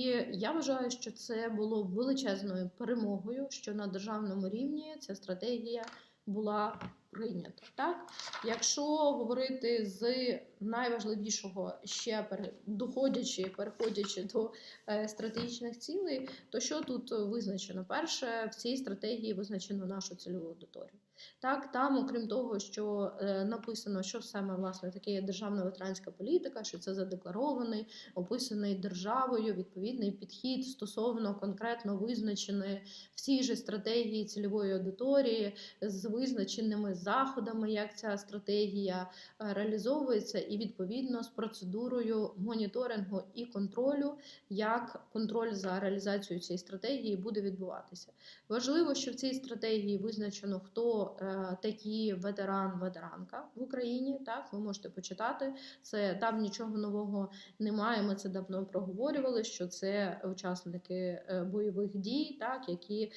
І я вважаю, що це було величезною перемогою, що на державному рівні ця стратегія була прийнята. Так, якщо говорити з найважливішого, ще доходячи, переходячи до е, стратегічних цілей, то що тут визначено? Перше, в цій стратегії визначено нашу цільову аудиторію. Так, там, окрім того, що е, написано, що саме власне таке є державна ветеранська політика, що це задекларований, описаний державою відповідний підхід стосовно конкретно визначеної в цій же стратегії цільової аудиторії з визначеними заходами, як ця стратегія е, реалізовується, і відповідно з процедурою моніторингу і контролю, як контроль за реалізацією цієї стратегії буде відбуватися. Важливо, що в цій стратегії визначено, хто е, такі ветеран, ветеранка в Україні. Так, ви можете почитати. Це там нічого нового немає. Ми це давно проговорювали. Що це учасники е, бойових дій, так які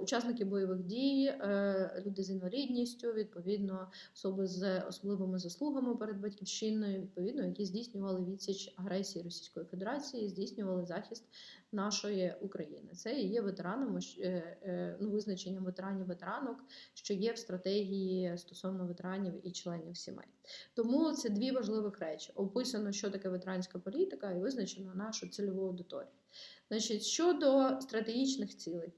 учасники бойових дій, люди з інвалідністю, відповідно, особи з особливими заслугами перед батьківщиною, відповідно, які здійснювали відсіч агресії Російської Федерації, здійснювали захист нашої України. Це і є ветеранами е, е, ну, визначенням ветеранів ветеранок, що є в стратегії стосовно ветеранів і членів сімей. Тому це дві важливих речі: описано, що таке ветеранська політика, і визначено нашу цільову аудиторію. Значить, щодо стратегічних цілей.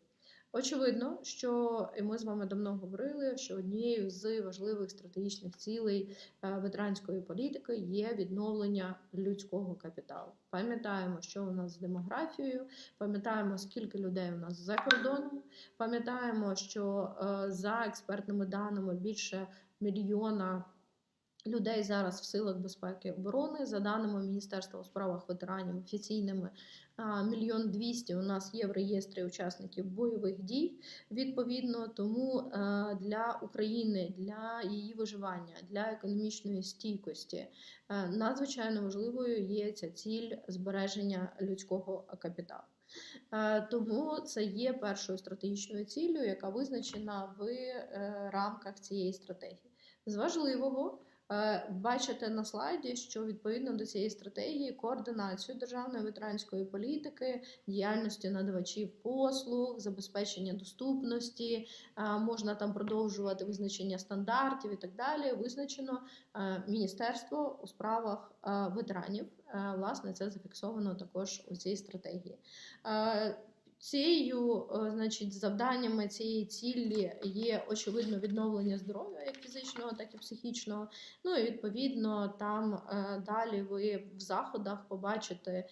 Очевидно, що і ми з вами давно говорили, що однією з важливих стратегічних цілей е, ветеранської політики є відновлення людського капіталу. Пам'ятаємо, що у нас з демографією, пам'ятаємо, скільки людей у нас за кордоном, пам'ятаємо, що е, за експертними даними більше мільйона. Людей зараз в силах безпеки і оборони, за даними Міністерства у справах ветеранів офіційними, мільйон двісті у нас є в реєстрі учасників бойових дій. Відповідно, тому для України, для її виживання, для економічної стійкості надзвичайно важливою є ця ціль збереження людського капіталу. Тому це є першою стратегічною ціллю, яка визначена в е, рамках цієї стратегії. З важливого бачите на слайді, що відповідно до цієї стратегії координацію державної ветеранської політики, діяльності надавачів послуг, забезпечення доступності, е, можна там продовжувати визначення стандартів і так далі. Визначено е, Міністерство у справах е, ветеранів. Е, Власне, це зафіксовано також у цій стратегії. Цією, е, значить, завданнями цієї цілі є очевидно відновлення здоров'я, як фізичного, так і психічного. Ну і відповідно там е, далі ви в заходах побачите е,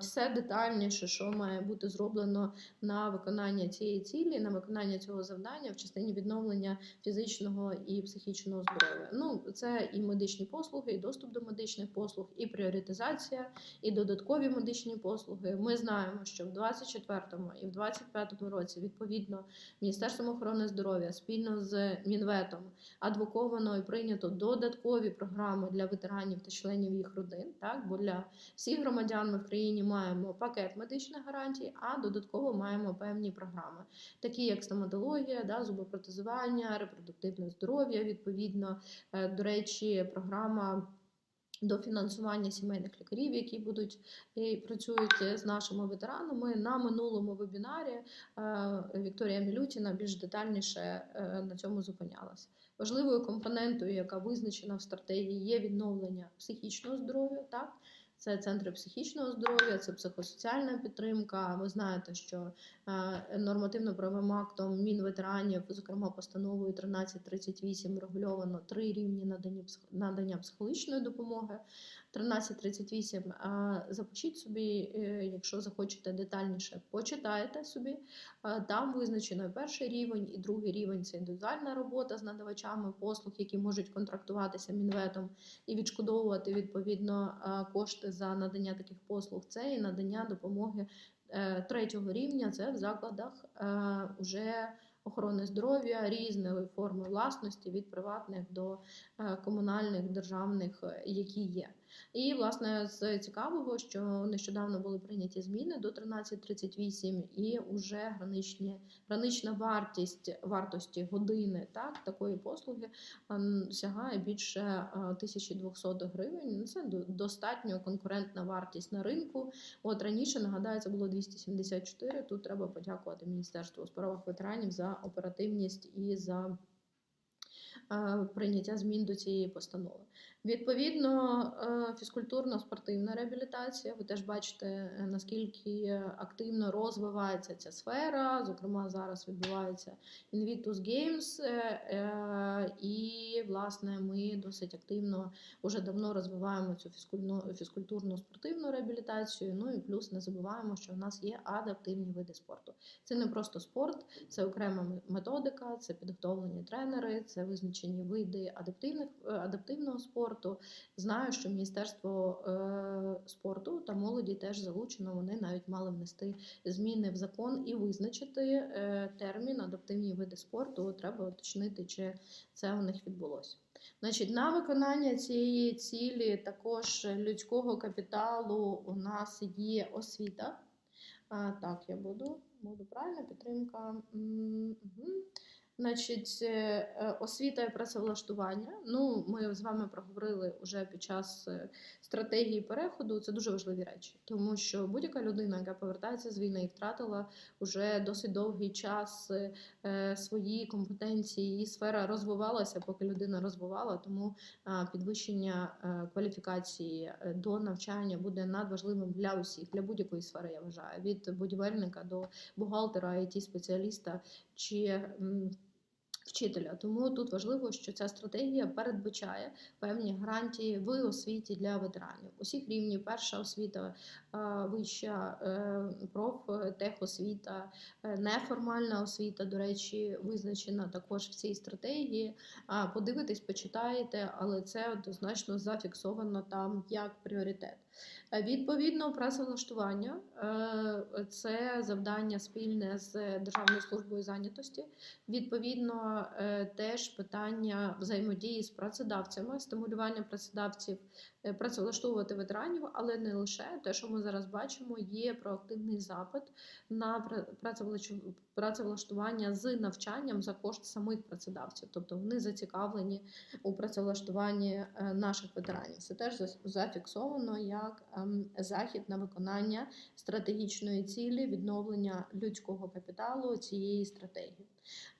все детальніше, що має бути зроблено на виконання цієї цілі, на виконання цього завдання в частині відновлення фізичного і психічного здоров'я. Ну, це і медичні послуги, і доступ до медичних послуг, і пріоритизація, і додаткові медичні послуги. Ми знаємо, що в 24-му і в 25-му році відповідно Міністерством охорони здоров'я спільно з Мінветом адвоковано і прийнято додаткові програми для ветеранів та членів їх родин. Так, бо для всіх громадян ми в країні маємо пакет медичних гарантій, а додатково маємо певні програми, такі як стоматологія, да, зубопротезування, репродуктивне здоров'я. Відповідно, Е, до речі, програма. До фінансування сімейних лікарів, які будуть і працюють з нашими ветеранами на минулому вебінарі. е, Вікторія Мілютіна більш детальніше е, на цьому зупинялася. Важливою компонентою, яка визначена в стратегії, є відновлення психічного здоров'я. Так, це центри психічного здоров'я, це психосоціальна підтримка. Ви знаєте, що е, нормативно-правовим актом Мінветеранів, зокрема постановою 1338, регульовано три рівні надання психологічної допомоги. 1338 е, запишіть собі, е, якщо захочете детальніше, почитайте собі. Там визначено перший рівень і другий рівень це індивідуальна робота з надавачами послуг, які можуть контрактуватися мінветом і відшкодовувати відповідно кошти за надання таких послуг. Це і надання допомоги е, третього рівня. Це в закладах е, уже охорони здоров'я різної форми власності від приватних до комунальних державних, які є. І, власне, з цікавого, що нещодавно були прийняті зміни до 13.38 і вже граничні, гранична вартість вартості години так, такої послуги ем, сягає більше е, 1200 гривень. Ну, Це достатньо конкурентна вартість на ринку. От раніше нагадаю, це було 274. Тут треба подякувати Міністерству у справах ветеранів за оперативність і за е, прийняття змін до цієї постанови. Відповідно, е, фізкультурно-спортивна реабілітація. Ви теж бачите, е, наскільки активно розвивається ця сфера. Зокрема, зараз відбувається Invictus Games, е, і власне ми досить активно вже давно розвиваємо цю фізкультурно-спортивну реабілітацію. Ну і плюс не забуваємо, що в нас є адаптивні види спорту. Це не просто спорт, це окрема методика, це підготовлені тренери, це визначені види адаптивних адаптивного спорту. Знаю, що Міністерство е, спорту та молоді теж залучено. Вони навіть мали внести зміни в закон і визначити е, термін адаптивні види спорту. Треба уточнити, чи це у них відбулося. Значить, на виконання цієї цілі також людського капіталу у нас є освіта. Так, я буду, буду правильно, підтримка. Мгм. Значить, е, е, освіта і працевлаштування. Ну, ми з вами проговорили вже під час е, стратегії переходу. Це дуже важливі речі, тому що будь-яка людина, яка повертається з війни і втратила вже досить довгий час свої компетенції, її сфера розвивалася, поки людина розвивала. Тому підвищення кваліфікації до навчання буде надважливим для усіх, для будь-якої сфери, я вважаю, від будівельника до бухгалтера, it спеціаліста чи вчителя. Тому тут важливо, що ця стратегія передбачає певні гарантії в освіті для ветеранів усіх рівнів. Перша освіта, е, вища е, профтехосвіта, е, неформальна освіта, до речі, визначена також в цій стратегії. Подивитись, почитаєте, але це однозначно зафіксовано там як пріоритет. Е, Відповідно, працевлаштування е, це завдання спільне з Державною службою зайнятості. Відповідно, е, теж питання взаємодії з працедавцями, стимулювання працедавців працевлаштовувати ветеранів, але не лише те, що ми зараз бачимо, є проактивний запит на працевлаштування з навчанням за кошт самих працедавців, тобто вони зацікавлені у працевлаштуванні наших ветеранів. Це теж зафіксовано як ем, захід на виконання стратегічної цілі відновлення людського капіталу цієї стратегії.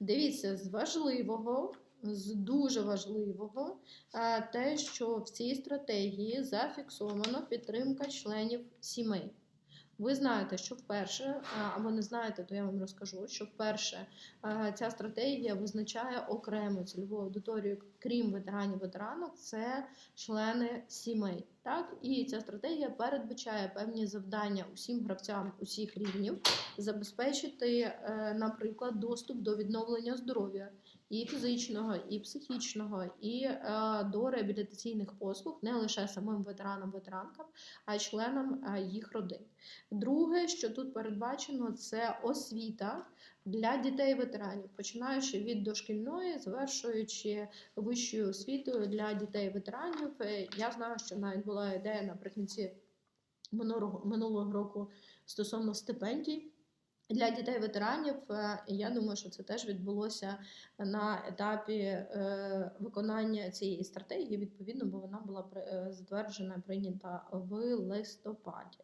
Дивіться, з важливого. З дуже важливого е, те, що в цій стратегії зафіксовано підтримка членів сімей. Ви знаєте, що вперше, е, або не знаєте, то я вам розкажу, що вперше е, ця стратегія визначає окрему цільову аудиторію, крім ветеранів ветеранок, це члени сімей. Так, і ця стратегія передбачає певні завдання усім гравцям усіх рівнів забезпечити, е, наприклад, доступ до відновлення здоров'я і фізичного, і психічного, і е, до реабілітаційних послуг не лише самим ветеранам, ветеранкам, а й членам е, їх родин. Друге, що тут передбачено, це освіта для дітей ветеранів, починаючи від дошкільної, завершуючи вищою освітою для дітей ветеранів. Е, Я знаю, що навіть була ідея наприкінці минулого року стосовно стипендій. Для дітей ветеранів Е, я думаю, що це теж відбулося на етапі е, виконання цієї стратегії. Відповідно, бо вона була е, затверджена, прийнята в листопаді.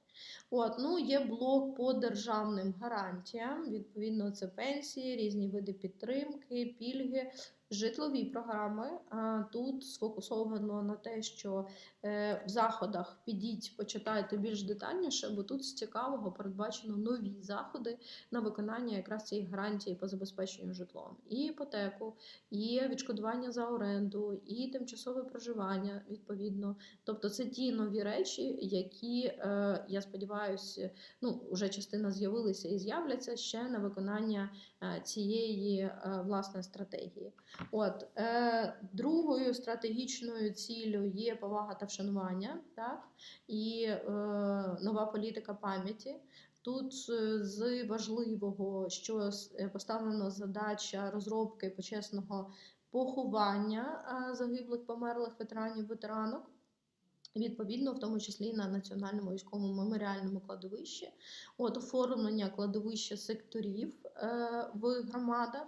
От, ну, є блок по державним гарантіям. Відповідно, це пенсії, різні види підтримки, пільги, житлові програми. Тут сфокусовано на те, що е, в заходах підіть, почитайте більш детальніше, бо тут з цікавого передбачено нові заходи на виконання якраз цієї гарантії по забезпеченню житлом. І іпотеку, і відшкодування за оренду, і тимчасове проживання відповідно. Тобто це ті нові речі, які е, я сподіваюся, ну вже частина з'явилися і з'являться ще на виконання е, цієї власне стратегії. От е, другою стратегічною ціллю є повага та вшанування, так і е, нова політика пам'яті. Тут е, з важливого, що е, поставлена задача розробки почесного поховання загиблих померлих ветеранів ветеранок. Відповідно, в тому числі на національному військовому меморіальному кладовищі, от оформлення кладовища секторів е, в громадах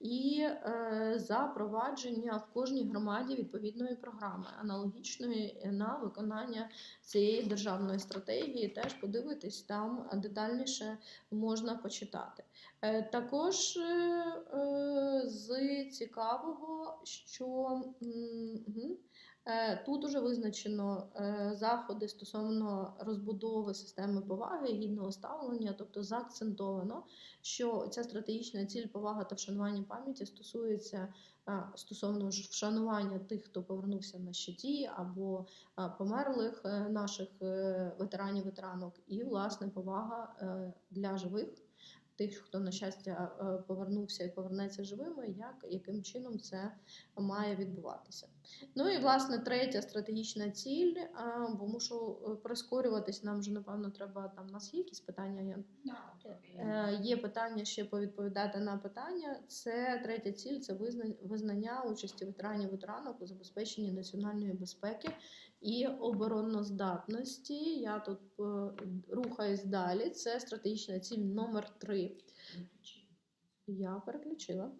і е, запровадження в кожній громаді відповідної програми, аналогічної на виконання цієї державної стратегії. Теж подивитись там детальніше можна почитати. Е, Також е, е, з цікавого, що м, Тут уже визначено е, заходи стосовно розбудови системи поваги гідного ставлення, тобто заакцентовано, що ця стратегічна ціль повага та вшанування пам'яті стосується е, стосовно вшанування тих, хто повернувся на щиті, або е, померлих е, наших е, ветеранів ветеранок, і власне повага е, для живих. Тих, хто на щастя е, повернувся і повернеться живими, як яким чином це має відбуватися? Ну і власне третя стратегічна ціль, а, бо мушу е, прискорюватись. Нам вже напевно треба там. У нас є якісь питання. Е, Є питання ще повідповідати на питання. Це третя ціль це визна- визнання участі ветеранів ветеранок у забезпеченні національної безпеки і обороноздатності. Я тут е, рухаюсь далі. Це стратегічна ціль номер 3 Я переключила.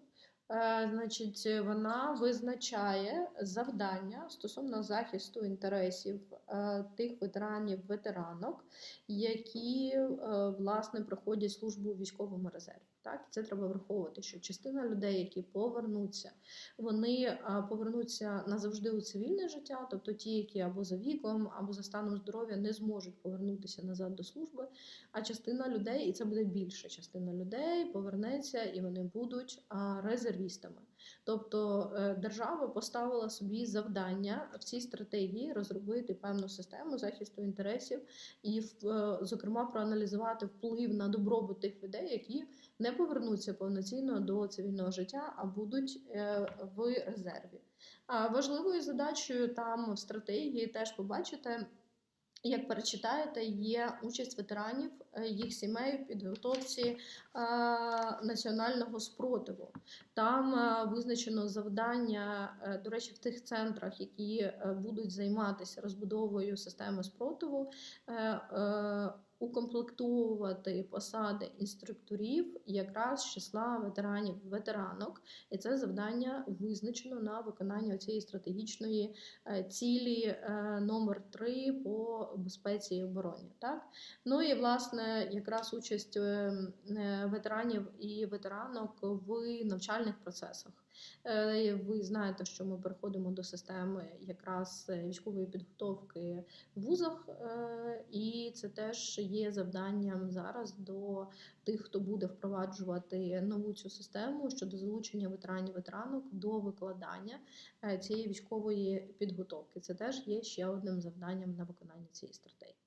Е, Значить, вона визначає завдання стосовно захисту інтересів е, тих ветеранів ветеранок, які власне проходять службу у військовому резерві. Так, це треба враховувати, що частина людей, які повернуться, вони повернуться назавжди у цивільне життя, тобто ті, які або за віком, або за станом здоров'я не зможуть повернутися назад до служби. А частина людей, і це буде більша частина людей, повернеться і вони будуть резервістами. Тобто е, держава поставила собі завдання в цій стратегії розробити певну систему захисту інтересів і, е, зокрема, проаналізувати вплив на добробут тих людей, які не повернуться повноцінно до цивільного життя, а будуть е, в резерві. Важливою задачею там в стратегії теж побачите. Як перечитаєте, є участь ветеранів, е, їх сімей в підготовці е, національного спротиву. Там е, визначено завдання, до речі, в тих центрах, які будуть займатися розбудовою системи спротиву, укомплектовувати посади інструкторів якраз з числа ветеранів ветеранок, і це завдання визначено на виконання цієї стратегічної е, цілі е, номер 3 по безпеці і обороні. Так? Ну і власне якраз участь е, ветеранів і ветеранок в навчальних процесах. Ви знаєте, що ми переходимо до системи якраз військової підготовки в вузах, і це теж є завданням зараз до тих, хто буде впроваджувати нову цю систему щодо залучення ветеранів ветеранок до викладання е, цієї військової підготовки. Це теж є ще одним завданням на виконання цієї стратегії.